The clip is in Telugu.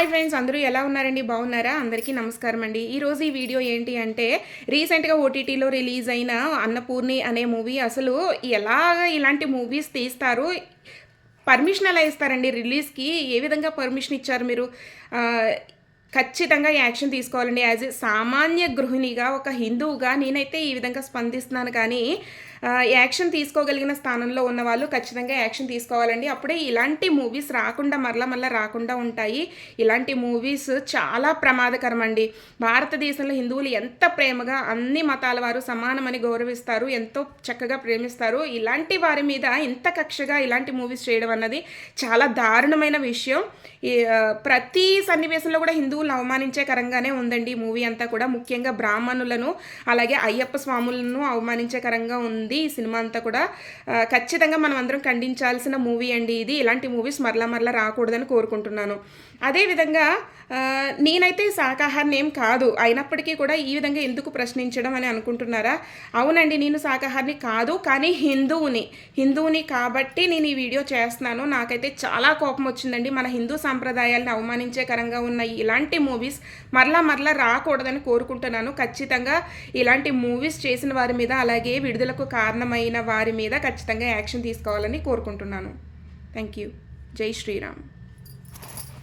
హాయ్ ఫ్రెండ్స్ అందరూ ఎలా ఉన్నారండి? బాగున్నారా? అందరికీ నమస్కారం అండి. ఈరోజు ఈ వీడియో ఏంటి అంటే రీసెంట్గా ఓటీటీలో రిలీజ్ అయిన అన్నపూర్ణి అనే మూవీ అసలు ఎలాగ ఇలాంటి మూవీస్ తీస్తారు? పర్మిషన్ ఎలా ఇస్తారండి? రిలీజ్కి ఏ విధంగా పర్మిషన్ ఇచ్చారు మీరు? ఖచ్చితంగా యాక్షన్ తీసుకోవాలండి. యాజ్ ఏ సామాన్య గృహిణిగా ఒక హిందువుగా నేనైతే ఈ విధంగా స్పందిస్తున్నాను. కానీ యాక్షన్ తీసుకోగలిగిన స్థానంలో ఉన్న వాళ్ళు ఖచ్చితంగా యాక్షన్ తీసుకోవాలండి. అప్పుడే ఇలాంటి మూవీస్ రాకుండా మరలా మరలా రాకుండా ఉంటాయి. ఇలాంటి మూవీస్ చాలా ప్రమాదకరం అండి భారతదేశంలో హిందువులు ఎంత ప్రేమగా అన్ని మతాల వారు సమానమని గౌరవిస్తారు. ఎంతో చక్కగా ప్రేమిస్తారు. ఇలాంటి వారి మీద ఇంత కక్షగా ఇలాంటి మూవీస్ చేయడం అన్నది చాలా దారుణమైన విషయం. ప్రతి సన్నివేశంలో కూడా హిందువులు అవమానించే కరంగానే ఉందండి ఈ మూవీ అంతా కూడా. ముఖ్యంగా బ్రాహ్మణులను అలాగే అయ్యప్ప స్వాములను అవమానించేకరంగా ఉంది ఈ సినిమా అంతా కూడా. ఖచ్చితంగా మనం అందరం ఖండించాల్సిన మూవీ అండి ఇది. ఇలాంటి మూవీస్ మరలా మరలా రాకూడదని కోరుకుంటున్నాను. అదేవిధంగా నేనైతే శాకాహారిని ఏం కాదు. అయినప్పటికీ కూడా ఈ విధంగా ఎందుకు ప్రశ్నించడం అని అనుకుంటున్నారా? అవునండి నేను శాకాహారిని కాదు కానీ హిందువుని. హిందువుని కాబట్టి నేను ఈ వీడియో చేస్తున్నాను. నాకైతే చాలా కోపం వచ్చిందండి. మన హిందూ సాంప్రదాయాలను అవమానించే కరంగా ఉన్న ఇలాంటి మూవీస్ మరలా మరలా రాకూడదని కోరుకుంటున్నాను. ఖచ్చితంగా ఇలాంటి మూవీస్ చేసిన వారి మీద అలాగే విడుదలకు కారణమైన వారి మీద ఖచ్చితంగా యాక్షన్ తీసుకోవాలని కోరుకుంటున్నాను. థ్యాంక్ యూ జై శ్రీరామ్.